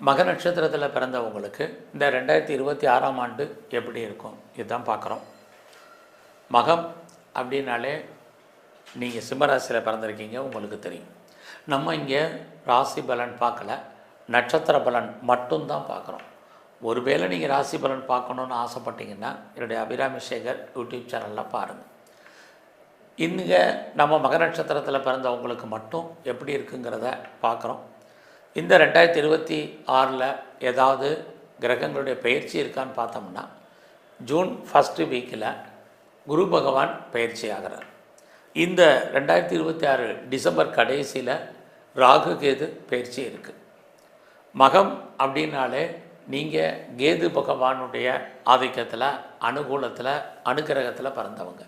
மக நட்சத்திரத்தில் பிறந்தவங்களுக்கு இந்த ரெண்டாயிரத்தி இருபத்தி ஆறாம் ஆண்டு எப்படி இருக்கும்? இதுதான் பார்க்குறோம். மகம் அப்படின்னாலே நீங்கள் சிம்மராசியில் பிறந்திருக்கீங்க உங்களுக்கு தெரியும். நம்ம இங்கே ராசி பலன் பார்க்கல நட்சத்திர பலன் மட்டும்தான் பார்க்குறோம். ஒருவேளை நீங்கள் ராசி பலன் பார்க்கணுன்னு ஆசைப்பட்டீங்கன்னா என்னுடைய அபிராமி சேகர் யூடியூப் சேனலில் பாருங்கள் இங்கே நம்ம மக நட்சத்திரத்தில் பிறந்தவங்களுக்கு மட்டும் எப்படி இருக்குங்கிறத பார்க்குறோம். இந்த ரெண்டாயிரத்தி இருபத்தி ஆறில் ஏதாவது கிரகங்களுடைய பயிற்சி இருக்கான்னு பார்த்தோம்னா ஜூன் ஃபஸ்ட்டு வீக்கில் குரு பகவான் பயிற்சி ஆகிறார். இந்த ரெண்டாயிரத்தி இருபத்தி ஆறு டிசம்பர் கடைசியில் ராகு கேது பயிற்சி இருக்குது மகம் அப்படின்னாலே நீங்கள் கேது பகவானுடைய ஆதிக்கத்தில் அனுகூலத்தில் அனுகிரகத்தில் பிறந்தவங்க.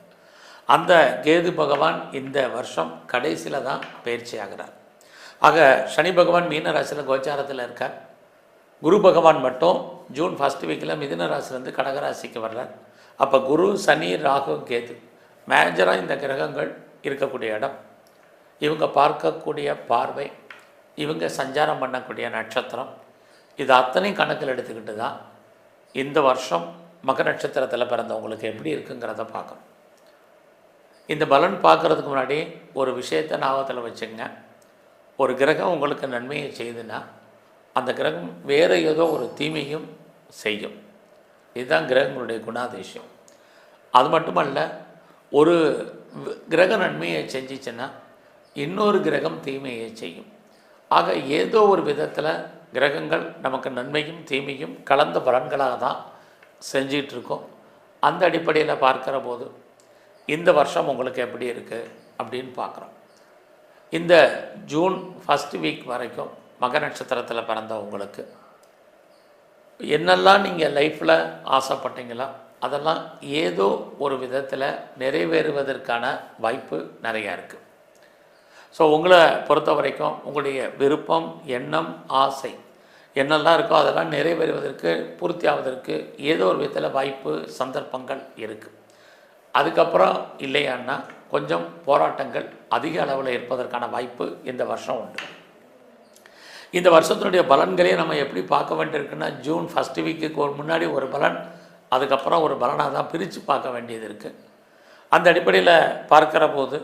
அந்த கேது பகவான் இந்த வருஷம் கடைசியில் தான் பயிற்சி ஆகிறார். ஆக சனி பகவான் மீன ராசியில் கோச்சாரத்தில் இருக்கார். குரு பகவான் மட்டும் ஜூன் ஃபஸ்ட் வீக்கில் மிதுன ராசிலேருந்து கடகராசிக்கு வர்றார். அப்போ குரு சனி ராகு கேது மேஜராக இந்த கிரகங்கள் இருக்கக்கூடிய இடம். இவங்க பார்க்கக்கூடிய பார்வை இவங்க சஞ்சாரம் பண்ணக்கூடிய நட்சத்திரம். இது அத்தனையும் கணக்கில் எடுத்துக்கிட்டு தான் இந்த வருஷம் மக நட்சத்திரத்தில் பிறந்தவங்களுக்கு எப்படி இருக்குங்கிறத பார்க்கணும். இந்த பலன் பார்க்குறதுக்கு முன்னாடி ஒரு விஷயத்தை ஞாபகத்தில் வச்சுங்க ஒரு கிரகம் உங்களுக்கு நன்மையை செய்துன்னா அந்த கிரகம் வேறு ஏதோ ஒரு தீமையும் செய்யும். இதுதான் கிரகங்களுடைய குணாதிசயம். அது மட்டுமல்ல ஒரு கிரக நன்மையை செஞ்சிச்சுன்னா இன்னொரு கிரகம் தீமையை செய்யும். ஆக ஏதோ ஒரு விதத்தில் கிரகங்கள் நமக்கு நன்மையும் தீமையும் கலந்த பலன்களாக தான் செஞ்சிகிட்ருக்கோம் அந்த அடிப்படையில் பார்க்குற போது இந்த வருஷம் உங்களுக்கு எப்படி இருக்குது அப்படின்னு பார்க்குறோம். இந்த ஜூன் ஃபஸ்ட் வீக் வரைக்கும் மக நட்சத்திரத்தில் பிறந்த உங்களுக்கு என்னெல்லாம் நீங்கள் லைஃப்பில் ஆசைப்பட்டீங்களோ அதெல்லாம் ஏதோ ஒரு விதத்தில் நிறைவேறுவதற்கான வாய்ப்பு நிறையா இருக்குது ஸோ உங்களை பொறுத்த வரைக்கும் உங்களுடைய விருப்பம் எண்ணம் ஆசை என்னெல்லாம் இருக்கோ அதெல்லாம் நிறைவேறுவதற்கு பூர்த்தி ஆவதற்கு ஏதோ ஒரு விதத்தில் வாய்ப்பு சந்தர்ப்பங்கள் இருக்குது அதுக்கப்புறம் இல்லையான்னா கொஞ்சம் போராட்டங்கள் அதிக அளவில் இருப்பதற்கான வாய்ப்பு இந்த வருஷம் உண்டு. இந்த வருஷத்தினுடைய பலன்களே நம்ம எப்படி பார்க்க வேண்டியிருக்குன்னா ஜூன் ஃபஸ்ட் வீக்குக்கு ஒரு முன்னாடி ஒரு பலன் அதுக்கப்புறம் ஒரு பலனாக தான் பிரித்து பார்க்க வேண்டியது இருக்குது அந்த அடிப்படையில் பார்க்குற போது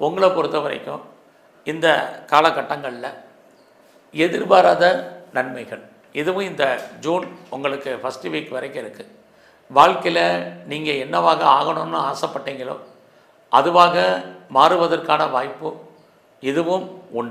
உங்களை பொறுத்த வரைக்கும் இந்த காலகட்டங்களில் எதிர்பாராத நன்மைகள் இதுவும் இந்த ஜூன் உங்களுக்கு ஃபஸ்ட்டு வீக் வரைக்கும் இருக்குது வாழ்க்கையில் நீங்கள் என்னவாக ஆகணும்னு ஆசைப்பட்டீங்களோ அதுவாக மாறுவதற்கான வாய்ப்பு இதுவும் உண்டு.